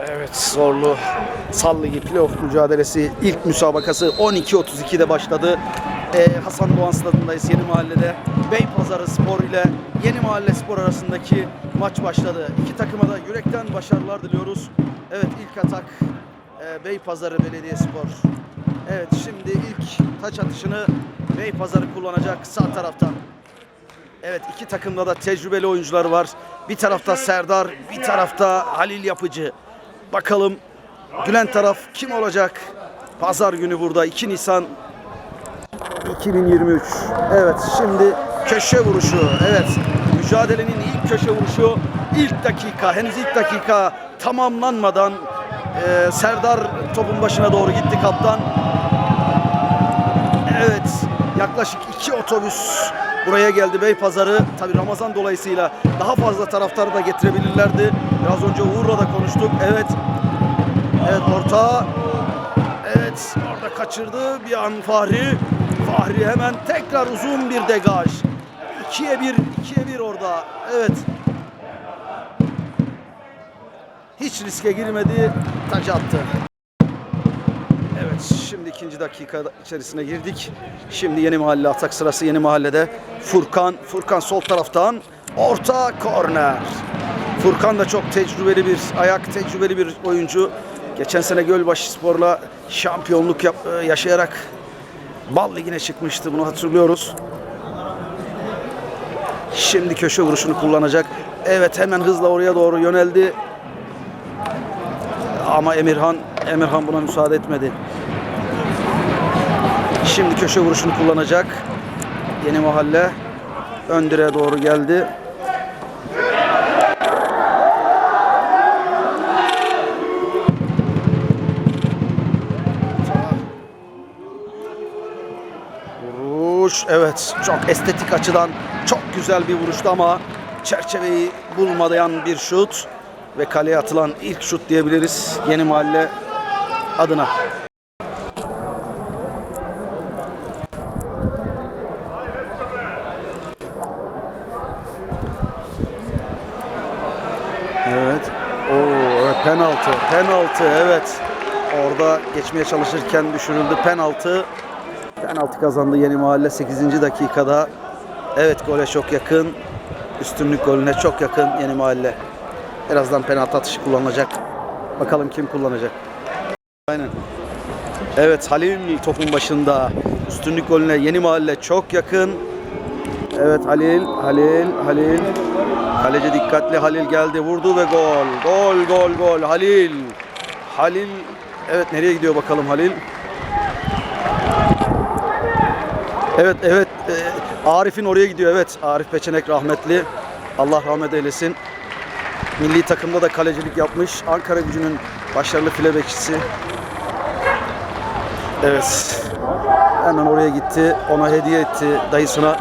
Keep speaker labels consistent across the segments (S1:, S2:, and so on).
S1: Evet zorlu Sallı Ligi playoff mücadelesi ilk müsabakası 12.32'de başladı. Ee, Hasan Doğan stadındayız Yeni Mahalle'de. Beypazarı Spor ile Yeni Mahalle Spor arasındaki maç başladı. İki takıma da yürekten başarılar diliyoruz. Evet ilk atak e, Beypazarı Belediyespor. Evet şimdi ilk taç atışını Beypazarı kullanacak sağ taraftan. Evet iki takımda da tecrübeli oyuncular var. Bir tarafta Serdar, bir tarafta Halil Yapıcı. Bakalım Gülen taraf kim olacak? Pazar günü burada 2 Nisan 2023. Evet şimdi köşe vuruşu. Evet mücadelenin ilk köşe vuruşu ilk dakika henüz ilk dakika tamamlanmadan e, Serdar topun başına doğru gitti kaptan. Evet yaklaşık iki otobüs buraya geldi Beypazarı. Tabi Ramazan dolayısıyla daha fazla taraftarı da getirebilirlerdi. Biraz önce Uğur'la da konuştuk. Evet. Evet orta. Evet orada kaçırdı bir an Fahri. Fahri hemen tekrar uzun bir degaj. 2'ye 1, 2'ye 1 orada. Evet. Hiç riske girmedi. Taç attı. Evet şimdi ikinci dakika içerisine girdik. Şimdi yeni mahalle atak sırası yeni mahallede. Furkan, Furkan sol taraftan orta korner. Furkan da çok tecrübeli bir ayak, tecrübeli bir oyuncu. Geçen sene Gölbaşı Spor'la şampiyonluk yap- e, yaşayarak Bal Ligi'ne çıkmıştı bunu hatırlıyoruz. Şimdi köşe vuruşunu kullanacak. Evet hemen hızla oraya doğru yöneldi. Ama Emirhan Emirhan buna müsaade etmedi. Şimdi köşe vuruşunu kullanacak. Yeni mahalle ön doğru geldi. Vuruş evet çok estetik açıdan çok güzel bir vuruştu ama çerçeveyi bulmayan bir şut ve kaleye atılan ilk şut diyebiliriz Yeni Mahalle adına. Evet. Oo, evet penaltı. Penaltı evet. Orada geçmeye çalışırken düşürüldü penaltı. Penaltı kazandı Yeni Mahalle 8. dakikada. Evet gole çok yakın. Üstünlük golüne çok yakın Yeni Mahalle. Birazdan penaltı atışı kullanılacak. Bakalım kim kullanacak. Aynen. Evet Halil topun başında. Üstünlük golüne Yeni Mahalle çok yakın. Evet Halil, Halil, Halil. Kaleci dikkatli Halil geldi vurdu ve gol. Gol, gol, gol. Halil. Halil. Evet nereye gidiyor bakalım Halil? Evet, evet. e, Arif'in oraya gidiyor. Evet, Arif Peçenek rahmetli. Allah rahmet eylesin. Milli takımda da kalecilik yapmış. Ankara gücünün başarılı file bekçisi. Evet. Hemen oraya gitti. Ona hediye etti dayısına.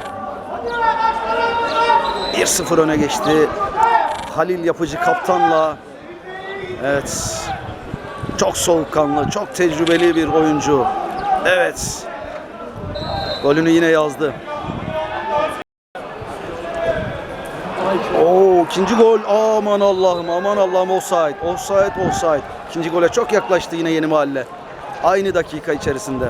S1: 1-0 öne geçti. Halil Yapıcı kaptanla. Evet. Çok soğukkanlı, çok tecrübeli bir oyuncu. Evet. Golünü yine yazdı. Oo ikinci gol. Aman Allah'ım aman Allah'ım offside. Offside offside. İkinci gole çok yaklaştı yine yeni mahalle. Aynı dakika içerisinde.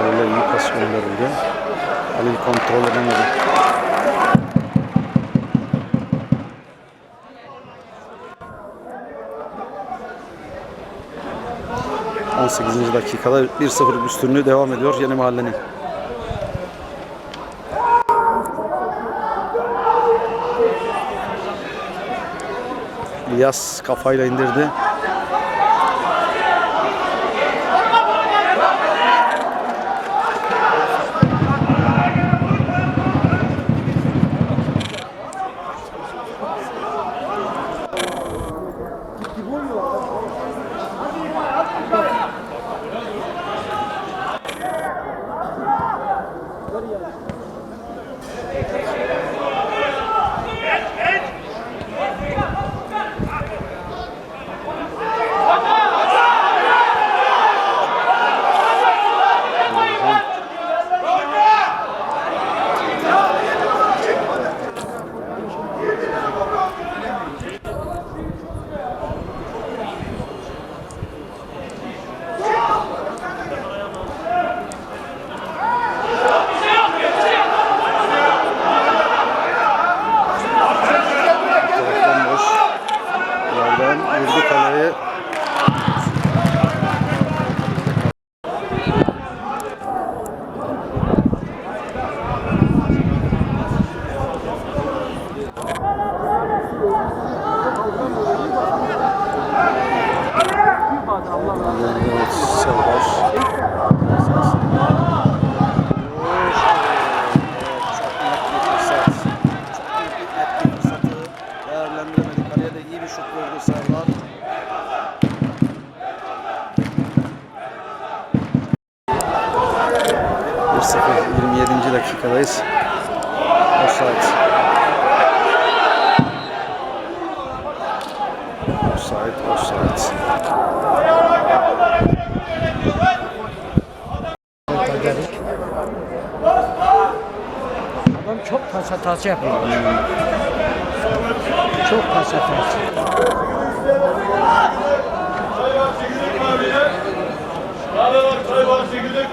S1: Halil'e iyi pas gönderildi. Halil kontrol edemedi. ...18. dakikada 1-0 üstünlüğü devam ediyor Yeni Mahalle'nin. İlyas kafayla indirdi.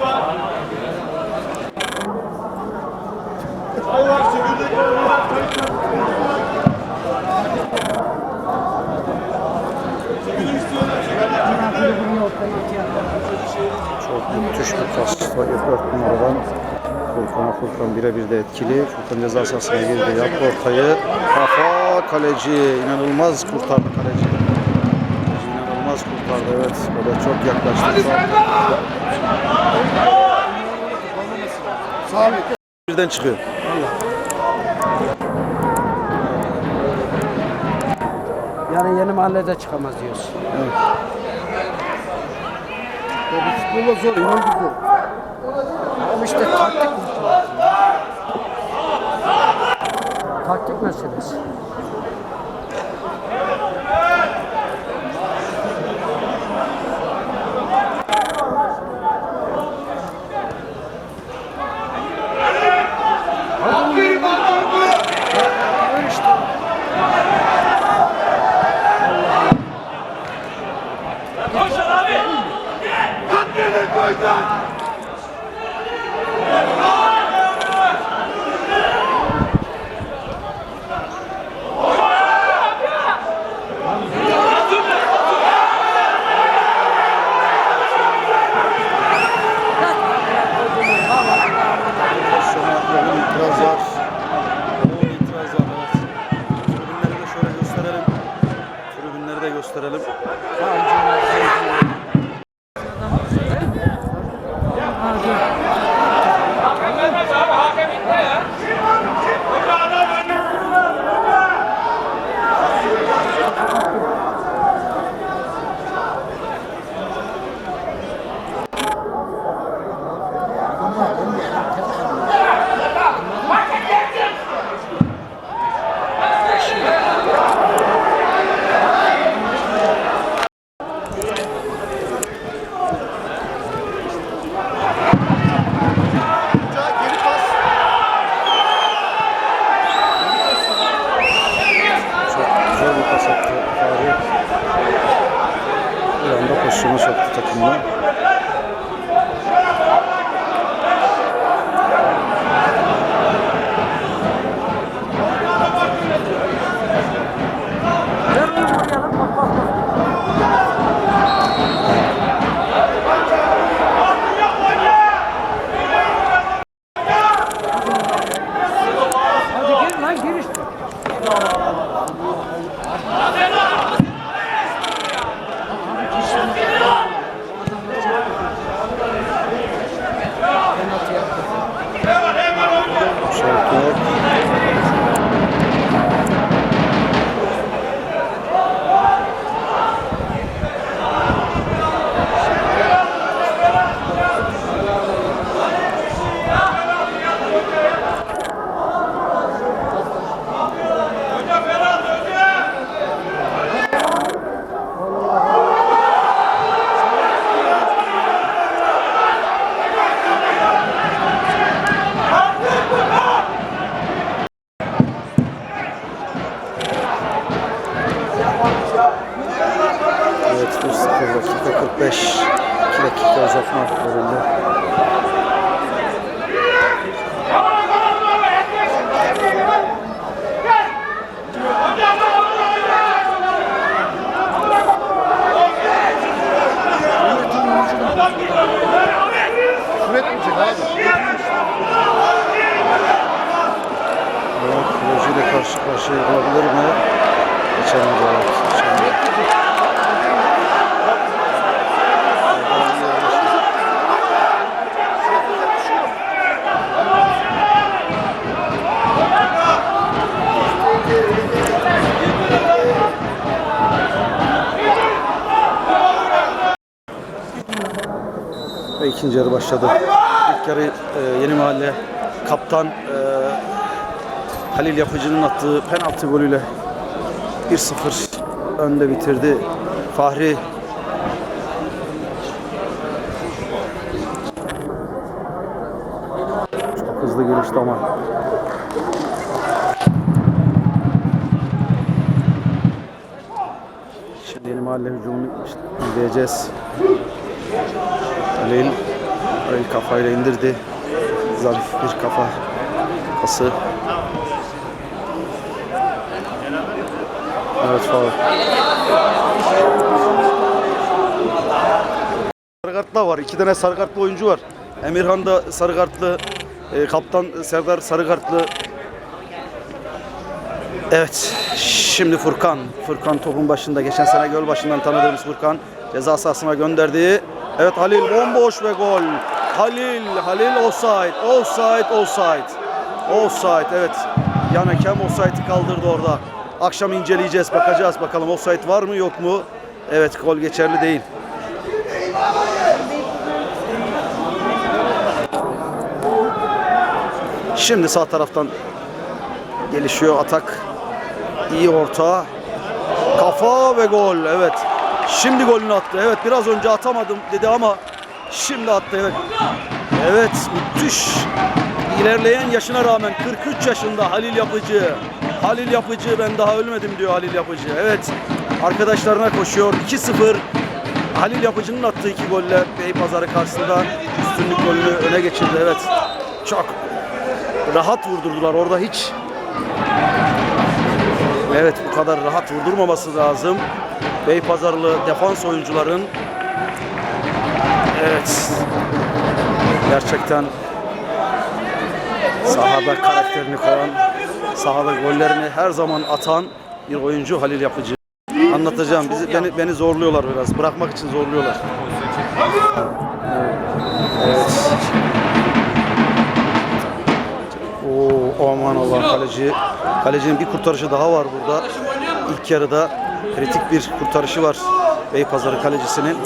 S2: Var. Çay var, çekirdek var.
S1: Çok müthiş bir pas. 4 numaradan Furkan'a Furkan birebir de etkili. Furkan ceza sahasına girdi. Yaptı ortayı. Kafa kaleci. inanılmaz kurtardı kaleci. Kaleci inanılmaz kurtardı evet. O da çok yaklaştı. Birden çıkıyor.
S3: Yani yeni mahallede çıkamaz diyorsun.
S4: Futbolla zor, inan zor.
S3: Ama işte taktik meselesi. Taktik meselesi.
S1: İkinci yarı başladı. İlk yarı e, Yeni Mahalle kaptan e, Halil Yapıcı'nın attığı penaltı golüyle 1-0 önde bitirdi. Fahri çok hızlı gelişti ama Şimdi yeni mahalle hücumunu izleyeceğiz. Halil, Halil kafayla indirdi. Zarif bir kafa pası. Evet faul. Sarı kartlı var. İki tane sarı kartlı oyuncu var. Emirhan da sarı kartlı. e, kaptan Serdar sarı kartlı. Evet. Şimdi Furkan. Furkan topun başında. Geçen sene göl başından tanıdığımız Furkan. Ceza sahasına gönderdi. Evet Halil bomboş ve gol. Halil, Halil offside. Offside, offside. Offside evet. Yan hakem offside'i kaldırdı orada. Akşam inceleyeceğiz, bakacağız bakalım offside var mı yok mu? Evet gol geçerli değil. Şimdi sağ taraftan gelişiyor atak. İyi orta. Kafa ve gol. Evet. Şimdi golünü attı. Evet biraz önce atamadım dedi ama şimdi attı. Evet. Evet müthiş. İlerleyen yaşına rağmen 43 yaşında Halil Yapıcı. Halil Yapıcı ben daha ölmedim diyor Halil Yapıcı. Evet. Arkadaşlarına koşuyor. 2-0. Halil Yapıcı'nın attığı iki golle Beypazarı karşısında üstünlük golünü öne geçirdi. Evet. Çok rahat vurdurdular. Orada hiç Evet bu kadar rahat vurdurmaması lazım. Beypazarlı defans oyuncuların Evet gerçekten sahada karakterini koyan, sahada gollerini her zaman atan bir oyuncu Halil Yapıcı. Anlatacağım. Bizi, beni, beni zorluyorlar biraz. Bırakmak için zorluyorlar. Evet. Oo, aman Allah kaleci. Kalecinin bir kurtarışı daha var burada. İlk yarıda kritik bir kurtarışı var Beypazarı kalecisinin.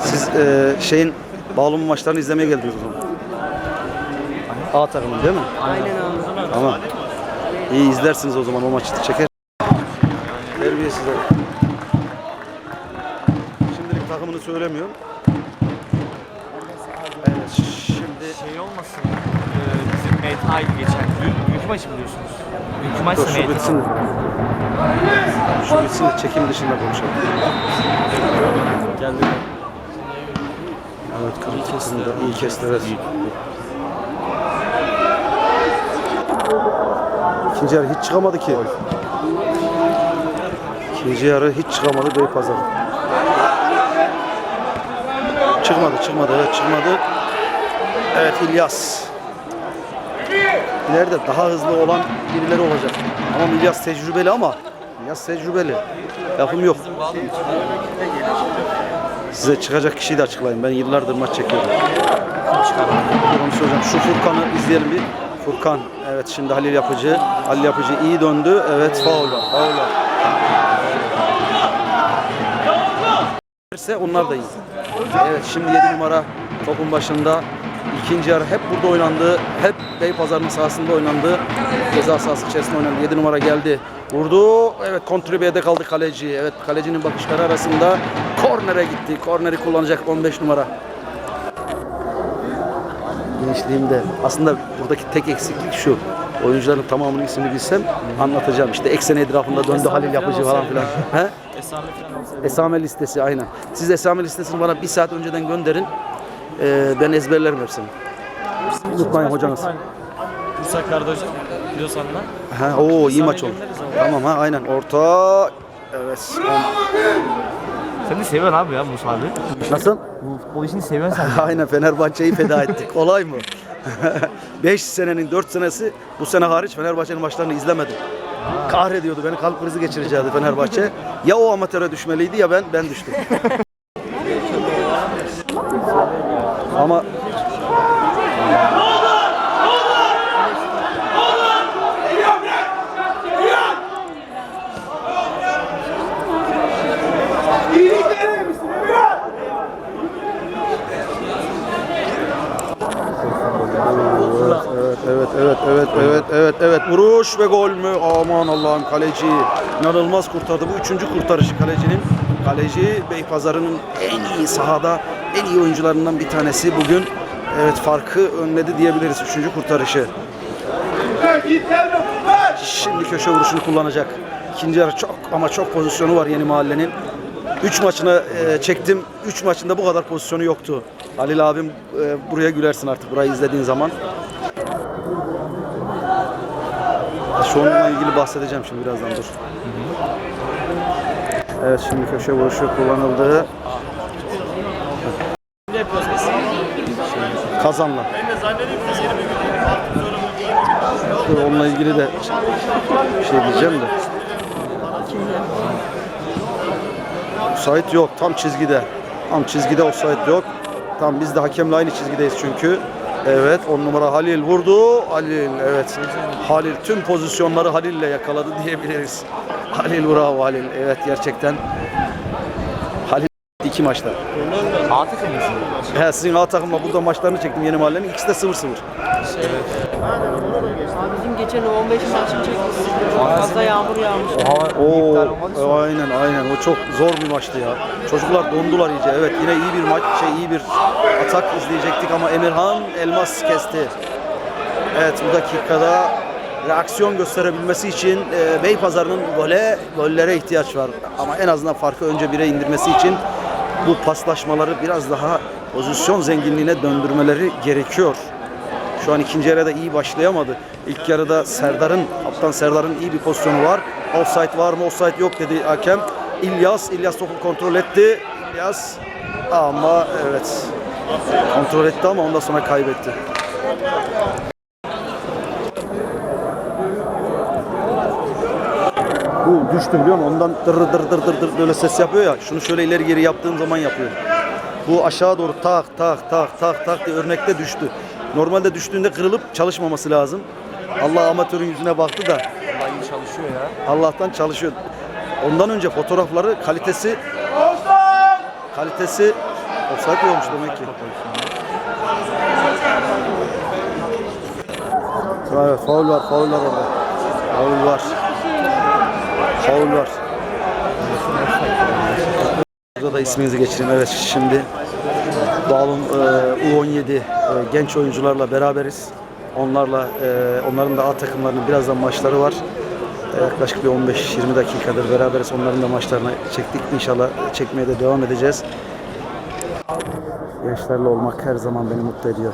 S1: Siz e, şeyin Bağlum maçlarını izlemeye geldiniz o zaman. A takımın değil mi?
S3: Aynen abi.
S1: Tamam. İyi izlersiniz o zaman o maçı çeker. Terbiyesizler. Şimdilik takımını söylemiyorum. Evet şimdi
S5: Şey olmasın, e, bizim Meyta'ydı geçen gün. Dünkü maçı biliyorsunuz. Dünkü maç
S1: dur
S5: da
S1: şu bitsin. de. Şu bitsin de çekim dışında konuşalım.
S5: Geldi.
S1: Evet kırmızı kesti. İyi kesti evet. İkinci yarı hiç çıkamadı ki. İkinci yarı hiç çıkamadı Beypazarı. Çıkmadı, çıkmadı, evet çıkmadı. Evet İlyas. İleride daha hızlı olan birileri olacak. Ama İlyas tecrübeli ama İlyas tecrübeli. Lafım yok. Size çıkacak kişiyi de açıklayayım. Ben yıllardır maç çekiyorum. Onu söyleyeceğim. Şu Furkan'ı izleyelim bir. Furkan. Evet şimdi Halil Yapıcı. Halil Yapıcı iyi döndü. Evet faul var. Faul var. Onlar da iyi. Evet şimdi 7 numara topun başında. İkinci yarı hep burada oynandı. Hep Beypazarı'nın sahasında oynandı. Ceza sahası içerisinde oynandı. 7 numara geldi. Vurdu. Evet kontribiyede kaldı kaleci. Evet kalecinin bakışları arasında kornere gitti. Korneri kullanacak 15 numara. Gençliğimde aslında buradaki tek eksiklik şu. Oyuncuların tamamının ismini bilsem anlatacağım. İşte eksen etrafında döndü Halil Yapıcı falan filan. He?
S5: Esame.
S1: Esame listesi aynen. Siz esame listesini bana bir saat önceden gönderin. Ee, ben ezberlerim hepsini. Unutmayın hocanız.
S5: Bursa Kardoca biliyorsan da.
S1: Ha, oo iyi maç oldu. Tamam ha aynen. Orta. Evet.
S5: Sen de seviyorsun abi ya Musa abi.
S1: Nasıl?
S5: Bu futbol işini seviyorsun sen.
S1: Aynen Fenerbahçe'yi feda ettik. Kolay mı? 5 senenin 4 senesi bu sene hariç Fenerbahçe'nin maçlarını izlemedim. Kahrediyordu beni kalp krizi geçirecekti Fenerbahçe. Ya o amatöre düşmeliydi ya ben ben düştüm. Ama
S2: Evet, evet, evet, evet, evet, evet.
S1: Vuruş ve gol mü? Aman Allah'ım kaleci inanılmaz kurtardı. Bu üçüncü kurtarışı kalecinin. Kaleci Beypazarı'nın en iyi sahada en iyi oyuncularından bir tanesi bugün. Evet farkı önledi diyebiliriz. Üçüncü kurtarışı. Şimdi köşe vuruşunu kullanacak. İkinci yarı çok ama çok pozisyonu var yeni mahallenin. 3 maçını e, çektim. 3 maçında bu kadar pozisyonu yoktu. Halil abim e, buraya gülersin artık burayı izlediğin zaman. Şu onunla ilgili bahsedeceğim şimdi birazdan dur. Evet şimdi köşe vuruşu kullanıldı. Kazanla. Dur, onunla ilgili de bir şey diyeceğim de. Offside yok. Tam çizgide. Tam çizgide offside yok. Tam biz de hakemle aynı çizgideyiz çünkü. Evet 10 numara Halil vurdu. Halil evet. Halil tüm pozisyonları Halil'le yakaladı diyebiliriz. Halil bravo Halil. Evet gerçekten. İki maçta.
S5: A takım mısın?
S1: He, sizin A takımla burada maçlarını çektim yeni mahallenin. İkisi de 0-0.
S6: Bizim geçen o 15 maçı çekmiştik. Çok fazla yağmur yağmış.
S1: Oo, aynen aynen. O çok zor bir maçtı ya. Çocuklar dondular iyice. Evet yine iyi bir maç, şey iyi bir atak izleyecektik ama Emirhan Elmas kesti. Evet bu dakikada reaksiyon gösterebilmesi için e, Beypazarı'nın gole, gollere ihtiyaç var. Ama en azından farkı önce bire indirmesi için bu paslaşmaları biraz daha pozisyon zenginliğine döndürmeleri gerekiyor. Şu an ikinci yarıda iyi başlayamadı. İlk yarıda Serdar'ın, kaptan Serdar'ın iyi bir pozisyonu var. Offside var mı, offside yok dedi hakem. İlyas, İlyas topu kontrol etti. İlyas ama evet kontrol etti ama ondan sonra kaybetti. Bu düştü biliyor musun? Ondan dır dır dır dır dır böyle ses yapıyor ya. Şunu şöyle ileri geri yaptığım zaman yapıyor. Bu aşağı doğru tak tak tak tak tak diye örnekte düştü. Normalde düştüğünde kırılıp çalışmaması lazım. Allah amatörün yüzüne baktı da
S5: Allah iyi çalışıyor ya.
S1: Allah'tan çalışıyor. Ondan önce fotoğrafları kalitesi kalitesi offside olmuş demek ki. Evet, faul var, faul var orada. Faul var. Faul. Burada da isminizi geçireyim. Evet, şimdi Bağlum e, U17 e, genç oyuncularla beraberiz. Onlarla e, onların da A takımlarının birazdan maçları var. Yaklaşık bir 15-20 dakikadır beraberiz. Onların da maçlarını çektik. İnşallah çekmeye de devam edeceğiz. Gençlerle olmak her zaman beni mutlu ediyor.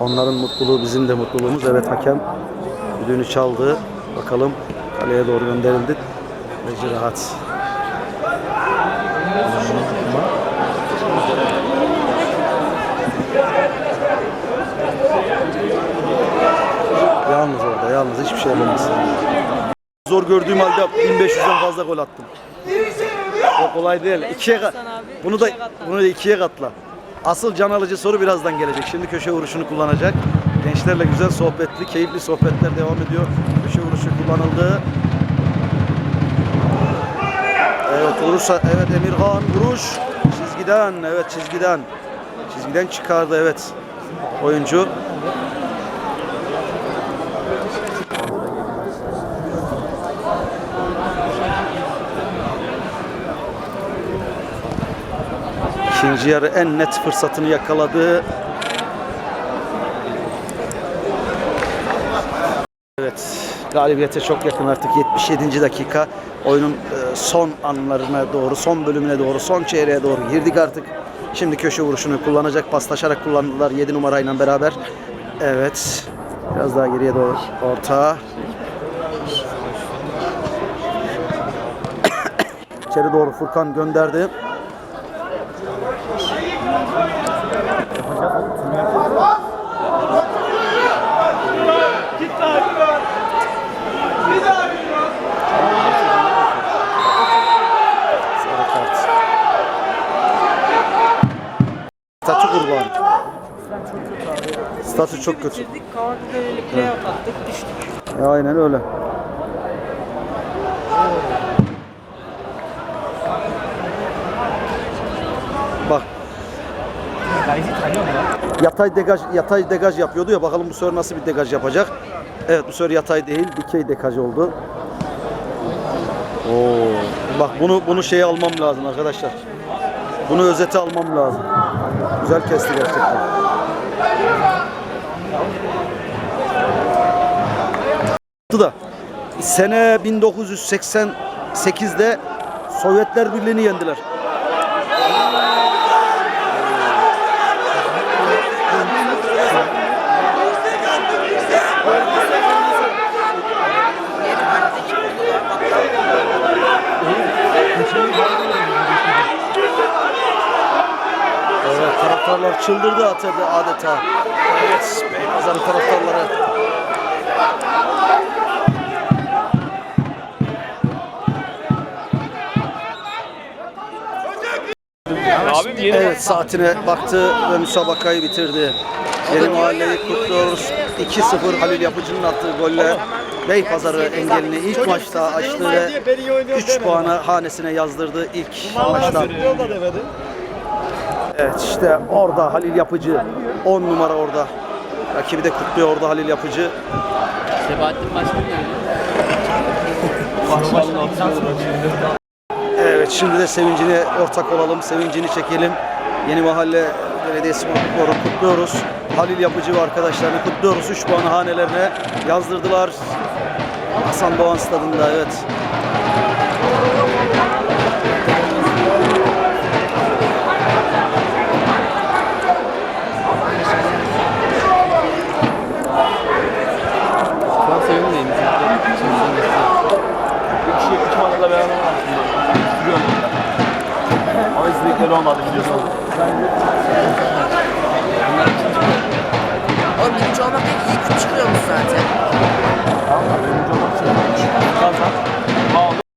S1: Onların mutluluğu bizim de mutluluğumuz. Evet hakem düdüğünü çaldı. Bakalım kaleye doğru gönderildi. Veci rahat. Yalnız orada yalnız hiçbir şey yapamaz. Zor gördüğüm halde 1500'den fazla gol attım. O kolay değil. İkiye bunu da bunu da ikiye katla. Asıl can alıcı soru birazdan gelecek. Şimdi köşe vuruşunu kullanacak. Gençlerle güzel sohbetli, keyifli sohbetler devam ediyor. Vuruşu kullanıldı. Evet vurursa evet Emirhan vuruş çizgiden evet çizgiden çizgiden çıkardı evet oyuncu. İkinci yarı en net fırsatını yakaladı. Evet, galibiyete çok yakın artık 77. dakika. Oyunun e, son anlarına doğru, son bölümüne doğru, son çeyreğe doğru girdik artık. Şimdi köşe vuruşunu kullanacak, paslaşarak kullandılar 7 numarayla beraber. Evet, biraz daha geriye doğru orta. İçeri doğru Furkan gönderdi.
S2: Git daha bir var. Bir daha bir var.
S1: Sarı kart. Statü kurban. Statü çok kötü.
S6: Bitirdik, Kavaklı böylelikle attık, düştük.
S1: Ya aynen öyle. Bak yatay degaj yatay degaj yapıyordu ya bakalım bu sefer nasıl bir degaj yapacak. Evet bu sefer yatay değil, dikey dekaj oldu. Oo. Bak bunu bunu şeye almam lazım arkadaşlar. Bunu özete almam lazım. Güzel kesti gerçekten. Da sene 1988'de Sovyetler Birliği'ni yendiler. Evet, taraftarlar çıldırdı adeta. Evet, Beypazarı taraftarları.
S5: Yeni
S1: Evet saatine baktı ve müsabakayı bitirdi. Yeni mahalleyi kutluyoruz. 2-0 Halil Yapıcı'nın attığı golle Beypazarı engelini ilk maçta açtı ve 3 puanı hanesine yazdırdı ilk maçta. Evet işte orada Halil Yapıcı 10 numara orada. Rakibi de kutluyor orada Halil Yapıcı.
S6: Sebahattin Başkan
S1: Evet şimdi de sevincine ortak olalım, sevincini çekelim. Yeni Mahalle Belediyesi Spor'u kutluyoruz. Halil Yapıcı ve arkadaşlarını kutluyoruz. 3 puanı hanelerine yazdırdılar. Hasan Doğan Stadında evet.
S5: öyle olmadı biliyorsunuz.
S7: O birinci olmak değil, ilk çıkıyormuş zaten.
S5: Tamam, birinci olmak için. Tamam, tamam.